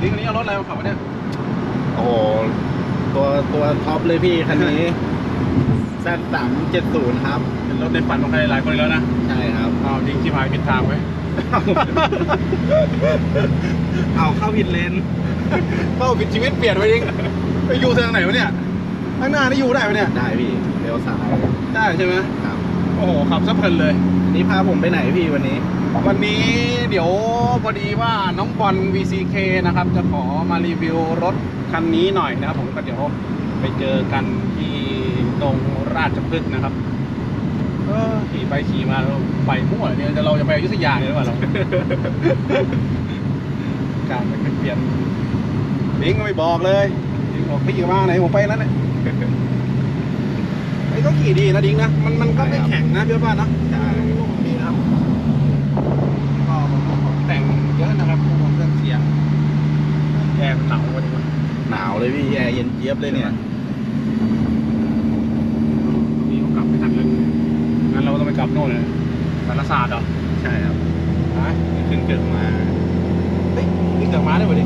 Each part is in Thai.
นี่คันนี้เอารถอะไรมาขับวะเนี่ยโอ้โหตัวตัวท็อปเลยพี่คันนี้แซดสามเจ็ดศูนย์ครับ เป็นรถในฝันของใครหลายคนอีกแล้วนะใช่ครับอ้าวดิ้งที่หายผิดทางไว้เอาเข้าผิดเลนเข้าผิดชีวิตเปลี่ยนไปเองไปอยู่ทางไหนวะเนี่ยข้างหน้านี่อยู่ได้ปะเนี่ย ได้พี่เลี้ยวซ้ายได้ใช่ไหมครับ โอ้โหขับซะเพลินเลยอันนี้พาผมไปไหนพี่วันนี้ วันนี้เดี๋ยวพอดีว่าน้องบอล VCK นะครับ จะขอมารีวิวรถคันนี้หน่อยนะครับ ผมก็เดี๋ยวไปเจอกันที่ตรงราชพฤกษ์นะครับขี่ไปขี่มาเราไปมั่วเนี่ยจะเราจะไปอยุธยาเนี่ยหรือเปล่าเราการไปเปลี่ยนลิงก็ไม่บอกเลยลิงบอกพี่มาไหนผมไปแล้วเนี่ยไอ้ยต้องขี่ดีนะดิ้งนะมันมันก็ไม่แข็งนะพี่ว่านะใช่ นี่นะครับ ก็ของแต่งเยอะนะครับพวกเครื่องเสียง แอร์มันหนาววันนี้วะหนาวเลยพี่แอร์เย็นเจี๊ยบเลยเนี่ยนี่เขากลับไม่ทันเลยงั้นเราต้องไปกลับโน่นเลยสารศาสตร์เหรอใช่ครับฮะขึ้นเกิดมาเฮ้ยนี่เกิดมาได้ป่ะดิ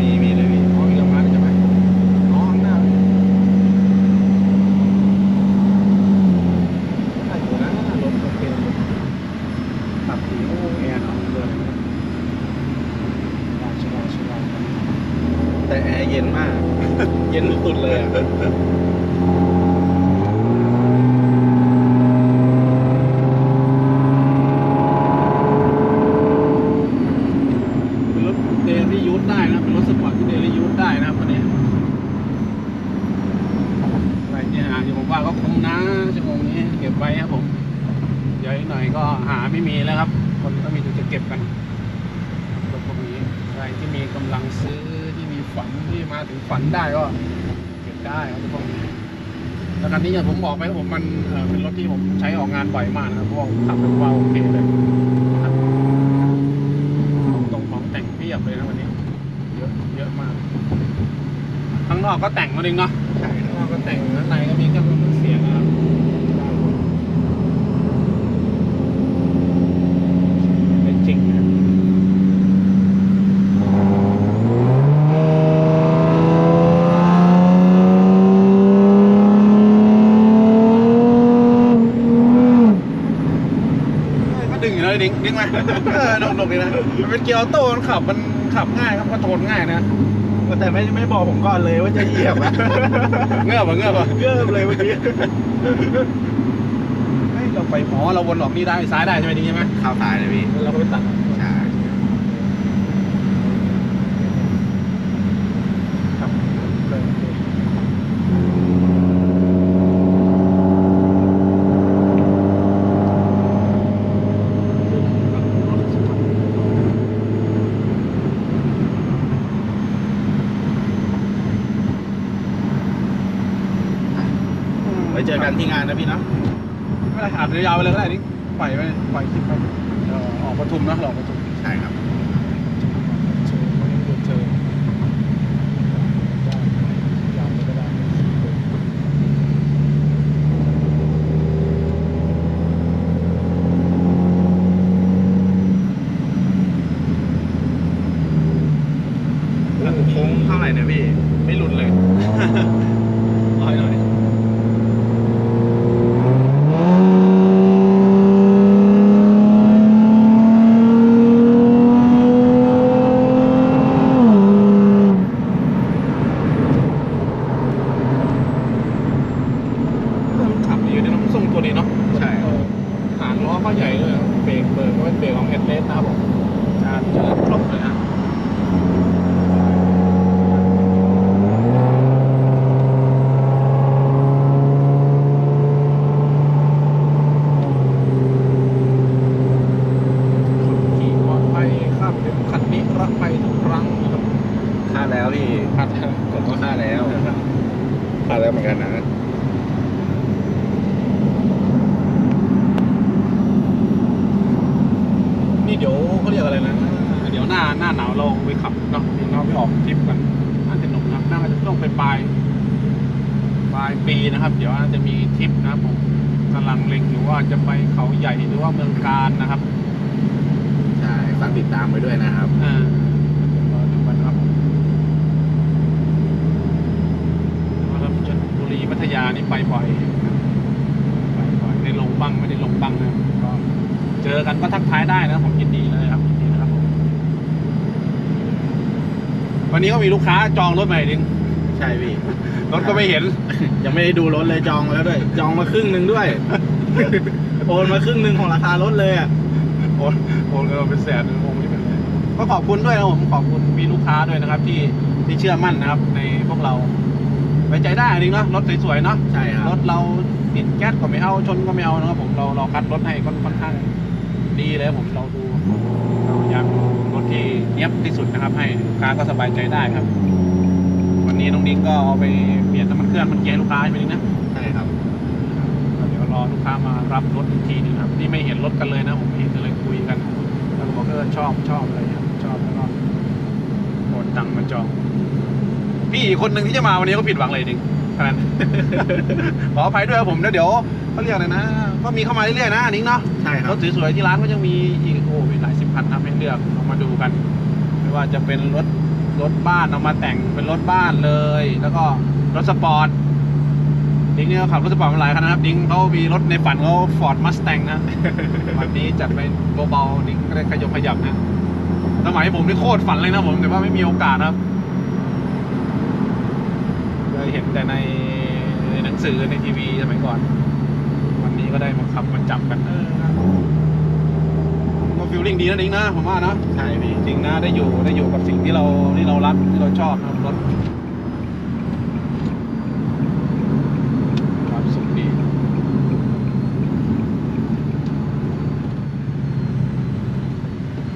มีมีเลยพี่อ๋อมีเกิดมาได้ใช่ไหมอ๋อข้างหน้าใช่อยู่นะรถโอเคขับขี่โอ้แอร์หนาวเลยชะลอชะลอชะลอ แต่แอ ร์เย็นมาก เย็นสุดๆเลยอะเป็นรถเดลี่ยูทได้นะ เป็นรถสปอร์ตที่เดลี่ยูทได้นะครับคันนี้อะไรเนี่ยอะที่ผมว่าก็คุ้มนะชั่วโมงนี้เก็บไว้ครับผมเดี๋ยวอีกหน่อยก็หาไม่มีแล้วครับ คนก็มีแต่จะเก็บกันรถพวกนี้ใครที่มีกำลังซื้อ ฝันที่มาถึงฝันได้ก็เก็บได้ครับทุกคนแล้วคันนี้อย่างผมบอกไปผมมันเป็นรถที่ผมใช้ออกงานบ่อยมากนะครับเพราะว่าขับเป็นว่าโอเคเลยนะครับตรงของแต่งเพียบเลยนะวันนี้ เยอะเยอะมากข้างนอกก็แต่งมาเองเนาะใช่ข้างนอกก็แต่งข้างในก็มีเครื่องนะครับเป็นจริงนะก็ดึงอยู่ นะดึงดึงมาเออดกดกเลยนะมันเป็นเกียร์ออโต้มันขับมันขับง่ายครับก็โทนง่ายนะแต่ไม่ไม่บอกผมก่อนเลยว่าจะเหยียบอะเงือบอะเงือบอะเกิบเลยเมื่อกี้เฮ้ยเราไปหมอเราวนออกนี่ได้ซ้ายได้ใช่ไหมดีใช่ไหมเข้าซ้ายเลยพี่แล้วเราก็ไปตัด ใช่ ครับเลยอืม ไว้ เจอกันที่งานนะพี่เนาะไม่เป็นไรอัดยาวไปเลยก็ได้นี่ปล่อยไปปล่อยคลิปไปเดี๋ยวออกประทุมนะเราออกประทุม ใช่ครับ ปลายปลายปีนะครับ เดี๋ยวอาจจะมีทริปนะผมกำลังเล็งอยู่ว่าจะไปเขาใหญ่หรือว่าเมืองการนะครับใช่ฝากติดตามไปด้วยนะครับอ่าเดี๋วันครับว่าเราชลบุรีพัทยานี่ไปบ่อยไปบ่อยได้ลงบ้างไม่ได้ลงบ้างนะก็เจอกันก็ทักทายได้นะผมยินดีเลยครับยินดีนะครับผมวันนี้ก็มีลูกค้าจองรถใหม่ดิ้ง ใช่พี่รถก็ไม่เห็น ยังไม่ได้ดูรถเลยจองมาแล้วด้วย จองมาครึ่งหนึ่งด้วย โอนมาครึ่งหนึ่งของราคารถเลยอะโอนโอนเงินมาเป็นแสนคงไม่เป็นไรก็ขอบคุณด้วยนะผมขอบคุณมีลูกค้าด้วยนะครับ ที่ที่เชื่อมั่นนะครับ ในพวกเราไว้ใจได้จริงเนาะรถสวยๆเนาะใช่ครับรถเราติดแก๊สก็ไม่เอาชนก็ไม่เอานะครับผมเราเราคัดรถให้ค่อนค่อนข้างดีเลยครับผมเราดูเราอยากดูรถที่เนียบที่สุดนะครับ ให้ลูกค้าก็สบายใจได้ครับ วันนี้น้องดิ้งก็เอาไปเปลี่ยนน้ำมันเครื่องมันเกียร์ให้ลูกค้าใช่ไหมดิ้งนะใช่ครับเดี๋ยวรอลูกค้ามารับรถอีกทีหนึงครับนี่ไม่เห็นรถกันเลยนะผมไม่เห็นเลยคุยกันแล้วก็บอกเออชอบชอบอะไรอย่างเงี้ยชอบแล้วก็โอนตังค์มาจองพี่อีกคนหนึ่งที่จะมาวันนี้ก็ผิดหวังเลยจริงขนาดนั้นขออภัยด้วยครับผมแล้วเดี๋ยวเขาเรียกอะไรนะ ก็มีเข้ามาเรื่อยๆนะนิ้งเนาะใช่ครรับถสวยๆที่ร้านก็ยังมีอีกโอ้มีหลายสิบคันครับให้เลือกเอามาดูกัน ไม่ว่าจะเป็นรถ รถบ้านเอามาแต่งเป็นรถบ้านเลย แล้วก็รถสปอร์ตดิ้งเนี่ยขับรถสปอร์ตมาหลายคันนะครับดิ้งเขามีรถในฝันเขาฟอร์ดมัสแตงนะวันนี้จัดไปเบาๆดิ้งก็ได้ขยบขยับนะสมัยผมนี่โคตรฝันเลยนะผมแต่ว่าไม่มีโอกาสครับเคยเห็นแต่ในหนังสือในทีวีสมัยก่อน วันนี้ก็ได้มาขับมาจับกันเออ ฟิลลิ่งดีนะดิ้งนะผมว่านะใช่พี่จริงนะได้อยู่ได้อยู่กับสิ่งที่เราที่เรารักที่เราชอบนะครับรถความสุขดี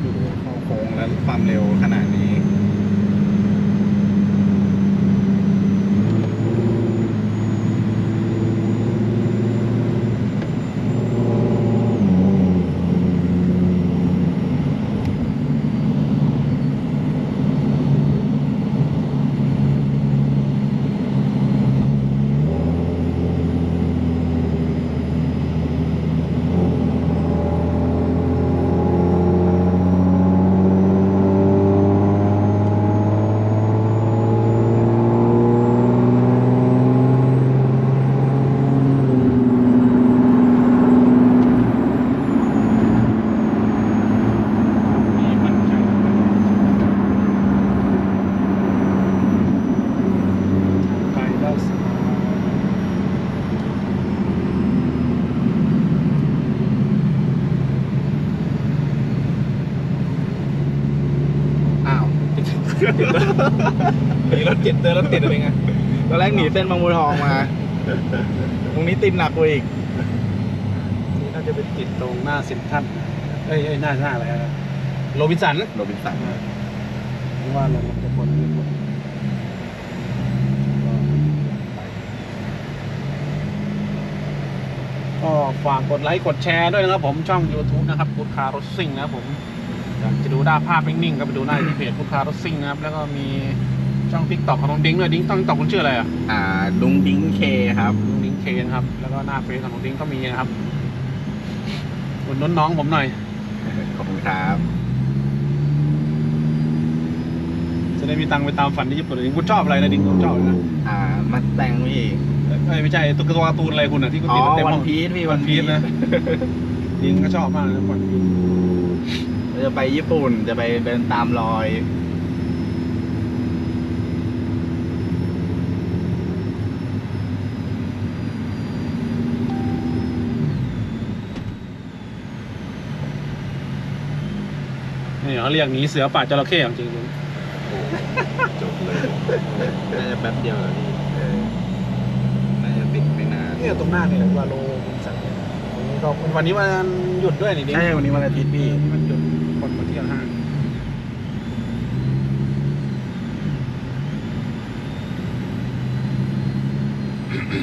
ดูเข้าโค้งแล้วความเร็วขนาดนี้ มีมั่นใจไปแล้วสบาย อ้าว มีรถติดเจอรถติดอะไรเงี้ยตอนแรกหนีเส้นบางบัวทองมา ตรงนี้ติดหนักกว่าอีก นี่น่าจะเป็นติดตรงหน้าเซ็นทรัลเอ้ยเอ้ยหน้าหน้าอะไรอะโรบินสันโรบินสันเพราะว่าลงมันจะคนเยอะกว่าก็ฝากกดไลค์กดแชร์ด้วยนะครับผมช่อง YouTube นะครับพุทคารถซิ่งนะครับผม อยากจะดูหน้าภาพนิ่งๆก็ไปดูหน้าที่เพจพุทคารถซิ่งนะครับ แล้วก็มีช่องทิกตอกของน้องดิ้งด้วยดิ้งต้องตอกคุณชื่ออะไรอะอ่าดุงดิ้งเคครับน้องดิ้งเคนครับ แล้วก็หน้าเฟซของน้องดิ้งก็มีนะครับอุดหนุนน้องผมหน่อยขอบคุณครับ จะได้มีตังค์ไปตามฝันที่ญี่ปุ่นดิ้งคุณชอบอะไรนะดิ้งคุณชอบอะไรนะอ่ามาแต่งพี่เอ้ยไม่ใช่ตัวตัวการ์ตูนอะไรคุณอะที่คุณอ๋อติดเต็มวันห้องพีชพี่วันพีชนะดิ้งก็ชอบมากนะวันพีช เราจะไปญี่ปุ่นจะไปเดินตามรอย นี่เขาเรียกหนีเสือป่าจระเข้ของจริงจบเลยน่าจะแป๊บเดียวแล้วพี่เออน่าจะติดไม่นานๆเนี่ยตรงหน้าเนี่ยว่าโลมันสั่งวันนี้ก็วันนี้วันหยุดด้วยนี่ดิ้งใช่วันนี้วันอาทิตย์พี่ วันนี้มันหยุดคนมาเที่ยวห้าง แบ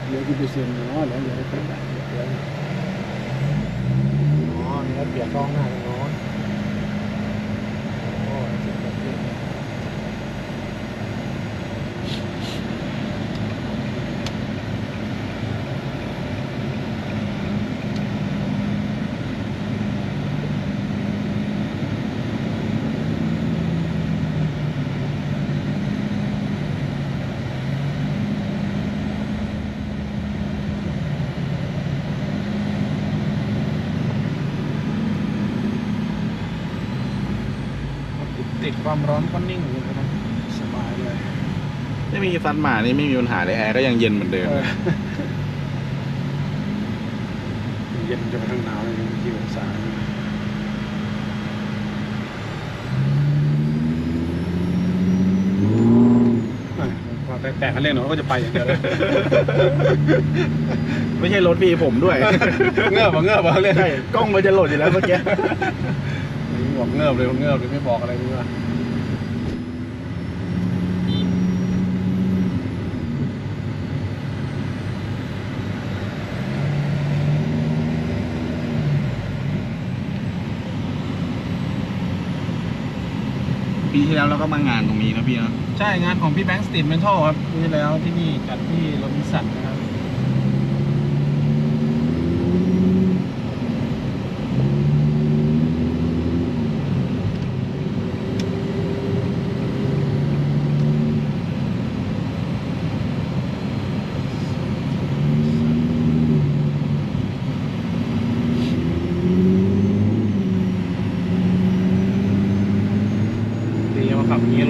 บเดียวที่ไปเซ็นเนาะแล้วเดี๋ยวไปแบบเดียวอ๋อนี่ก็เปลี่ยนกล้องหน้าตรงโน้นโอ้เซ็นแบบนี้ ติด ความร้อนก็นิ่งเลยนะครับสบายเลยไม่มีซันหมานี่ไม่มีปัญหาเลยแอร์ก็ยังเย็นเหมือนเดิมเออเย็นจนกระทั่งหนาวเลยที่องศาเนี่ยอะพอแตะๆคันเร่งหน่อยเขาก็จะไปอย่างเดียวเลยไม่ใช่รถพี่ผมด้วย เงือบอะเงือบอะเรียกใช่กล้องมันจะหล่นอยู่แล้วเมื่อกี้บอกเงือบเลยเงือบเลยไม่บอกอะไรนี่ว่า ปีที่แล้วเราก็มางานตรงนี้นะพี่นะ ใช่งานของพี่แบงค์สตรีทเมนทัลครับปีที่แล้วที่นี่จัดที่โรบินสันนะครับ